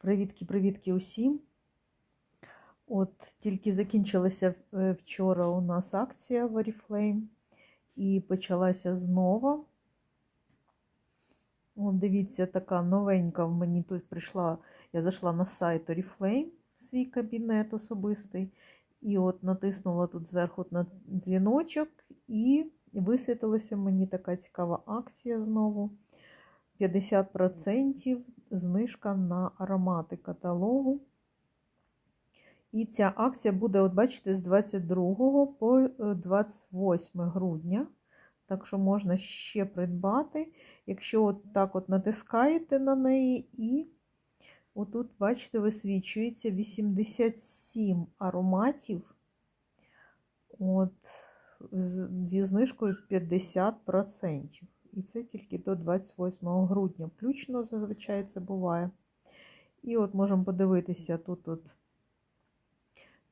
Привітки-привітки усім. От тільки закінчилася е, вчора у нас акція в Oriflame і почалася знову. От дивіться, така новенька в мені тут прийшла. Я зайшла на сайт Oriflame свій кабінет особистий. І от натиснула тут зверху на дзвіночок, і висвітилася мені така цікава акція знову. 50% знижка на аромати каталогу. І ця акція буде, от бачите, з 22 по 28 грудня. Так що можна ще придбати. Якщо от так от натискаєте на неї, і отут, бачите, висвічується 87 ароматів от, зі знижкою 50%. І це тільки до 28 грудня. Включно зазвичай це буває. І от можемо подивитися тут от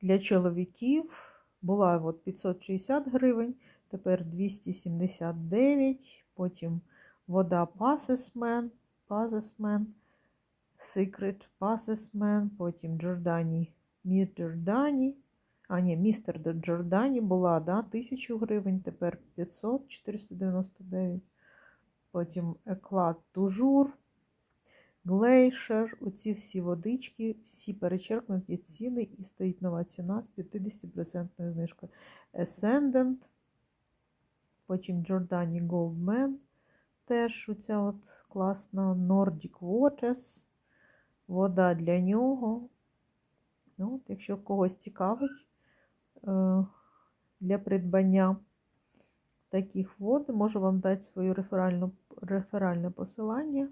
для чоловіків була от 560 гривень, тепер 279, потім вода Passesman, Passesman, Secret Passesman, потім Джордані, Міс Джордані. А, ні, містер Джордані була да, 1000 гривень, тепер 500, 499. Потім еклад тужур, глейшер, оці всі водички, всі перечеркнуті ціни і стоїть нова ціна з 50% знижкою. Ascendant, потім Giordani Goldman, теж оця от класна Nordic Waters, вода для нього. Ну, от, Якщо когось цікавить для придбання таких вод, можу вам дати своє реферальну, реферальне посилання,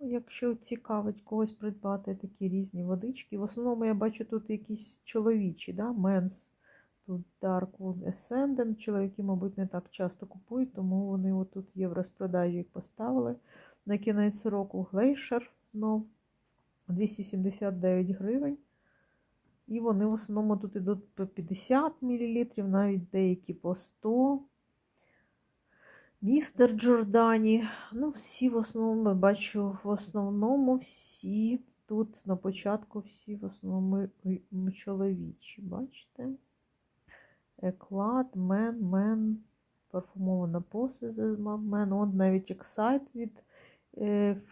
якщо цікавить когось придбати такі різні водички. В основному я бачу тут якісь чоловічі, да? Men's, тут Darkwood Ascendant. Чоловіки, мабуть, не так часто купують, тому вони отут є в розпродажі, їх поставили. На кінець року Glacier знов 279 гривень. І вони в основному тут йдуть по 50 мл, навіть деякі по 100 Містер Джордані. Ну, всі в основному, бачу, в основному всі тут на початку всі в основному чоловічі. Бачите? Еклад, мен, мен, парфумована посиза, мен. От навіть Excite від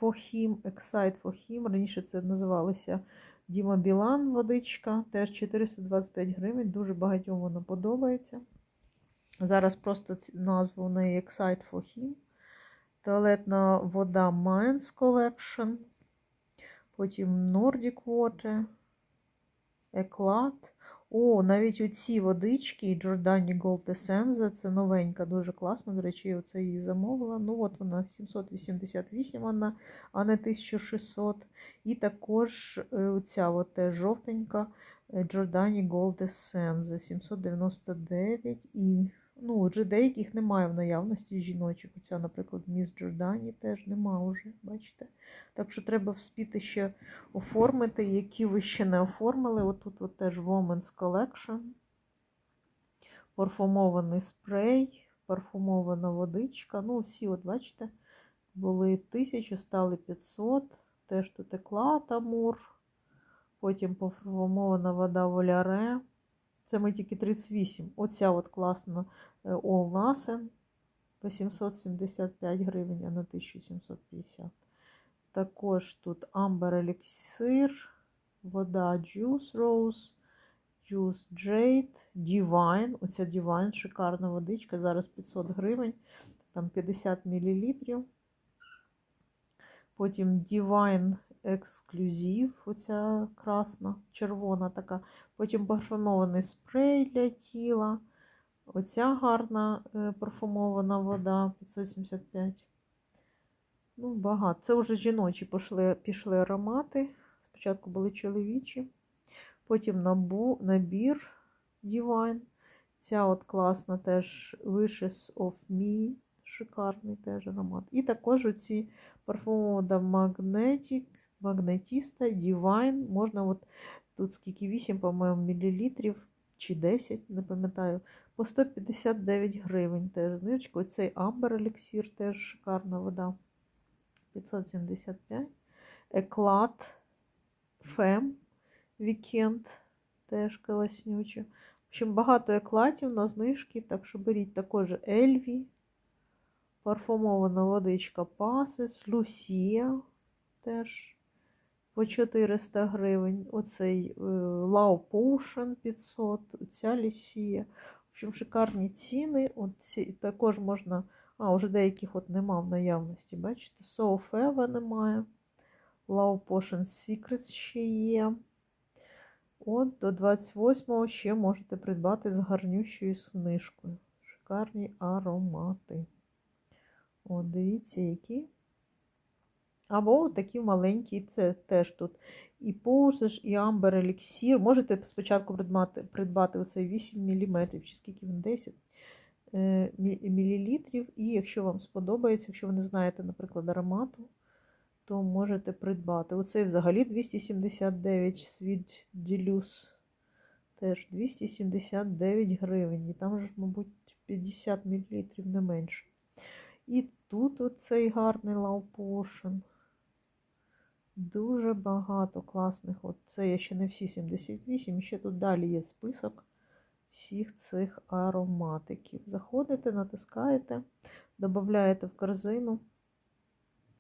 Him, Excite For Him. Раніше це називалося Діма Білан водичка. Теж 425 гривень. Дуже багатьом вона подобається. Зараз просто назву у неї Excite for Him. Туалетна вода Men's Collection. Потім Nordic Water, Eclat. О, навіть оці водички Giordani Gold Essence, це новенька, дуже класна. До речі, я оце її замовила. Ну, от вона 788, вона, а не 1600. І також оця от жовтенька Giordani Gold Essence 799 і Ну, отже, деяких немає в наявності жіночих. Оця, наприклад, міс Джордані теж нема вже, бачите? Так що треба вспіти ще оформити, які ви ще не оформили. Отут от теж Women's Collection. Парфумований спрей, парфумована водичка. Ну, всі, от бачите, були 1000, стали 500. Теж тут екла Тамур. Потім парфумована вода Воляре. Це ми тільки 38. Оця от класна All Nasen по 775 гривень, а на 1750. Також тут Amber Elixir, вода Juice Rose, Juice Jade, Divine. Оця Divine, шикарна водичка. Зараз 500 гривень, там 50 мл. Потім Divine ексклюзив, оця красна, червона така. Потім парфумований спрей для тіла. Оця гарна парфумована вода 575. Ну, багато. Це вже жіночі пішли, пішли аромати. Спочатку були чоловічі. Потім набу, набір Divine. Ця от класна теж Wishes of Me. Шикарний теж аромат. І також оці парфумована Magnetic, Magnetista, Divine. Можна от тут скільки 8, по-моєму, мілілітрів чи 10, не пам'ятаю, по 159 гривень теж знижка. Оцей Amber Elixir теж шикарна вода. 575. Еклад Фем Вікенд, теж класнюче. В общем, багато еклатів на знижки, так що беріть також Ельві, парфумована водичка Пасис, Люсія теж по 400 гривень. Оцей е, Lau Potion 500, ця Люсія. В общем, шикарні ціни. От ці, також можна. А, вже деяких от нема в наявності. Бачите, Соуфева немає. Lau Potion Secrets ще є. От до 28-го ще можете придбати з гарнющою знижкою. Шикарні аромати. От, дивіться, які. Або такі маленькі, це теж тут і Poses, і Amber Elixir. Можете спочатку придбати, придбати оцей 8 мм, чи скільки він 10 е, мілілітрів. І якщо вам сподобається, якщо ви не знаєте, наприклад, аромату, то можете придбати. Оцей взагалі 279 Sweet Deluxe. Теж 279 гривень. І там ж, мабуть, 50 мл не менше. І тут оцей гарний Potion. Дуже багато класних. От це я ще не всі 78. Ще тут далі є список всіх цих ароматиків. Заходите, натискаєте, додаєте в корзину.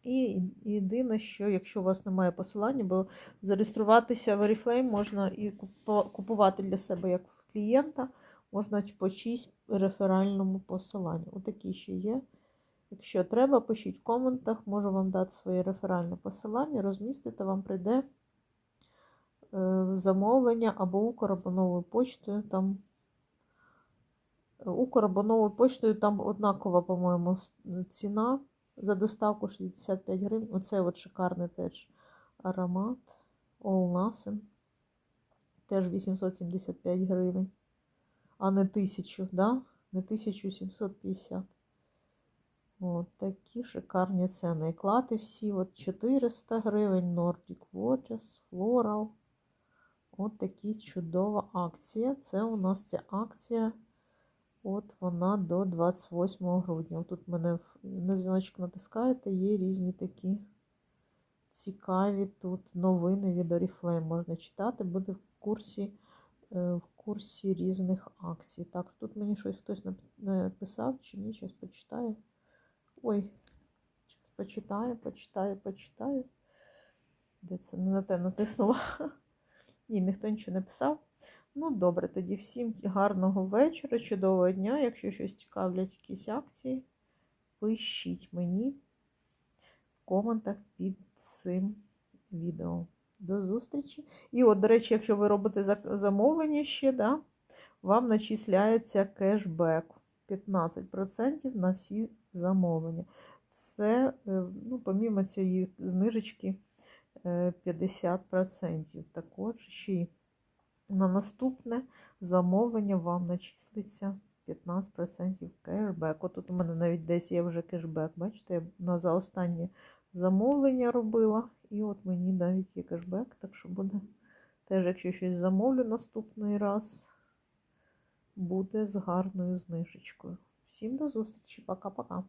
І єдине, що якщо у вас немає посилання, бо зареєструватися в Oriflame можна і купувати для себе як клієнта, можна по 6 реферальному посиланню. Отакі ще є. Якщо треба, пишіть в коментах, можу вам дати своє реферальне посилання, розмістити, вам прийде е, замовлення або Укробоновою почтою. Там Укробоновою почтою там однакова, по-моєму, ціна за доставку 65 гривень. Оце от шикарний теж аромат. All Nothing. Теж 875 гривень. А не 1000, да? Не 1750. От такі шикарні ціни. Клати всі от 400 гривень Nordic Watches, Floral. От такі чудова акція. Це у нас ця акція. От вона до 28 грудня. Тут мене на дзвіночок натискаєте, є різні такі цікаві тут новини від Oriflame. Можна читати, буде в курсі, е, в курсі різних акцій. Так, тут мені щось хтось написав чи ні, щось почитаю. Ой, почитаю, почитаю, почитаю. Де це не на те натиснула? Ні, ніхто нічого не писав. Ну, добре, тоді всім гарного вечора, чудового дня. Якщо щось цікавлять, якісь акції, пишіть мені в коментах під цим відео. До зустрічі. І от, до речі, якщо ви робите замовлення ще, да, вам начисляється кешбек 15% на всі замовлення. Це, е, ну, помімо цієї знижечки е, 50%. Також ще й на наступне замовлення вам начислиться 15% кешбек. Тут у мене навіть десь є вже кешбек. Бачите, я на за останнє замовлення робила, і от мені навіть є кешбек, так що буде теж, якщо щось замовлю наступний раз, буде з гарною знижечкою. Всім до зустрічі, пока-пока.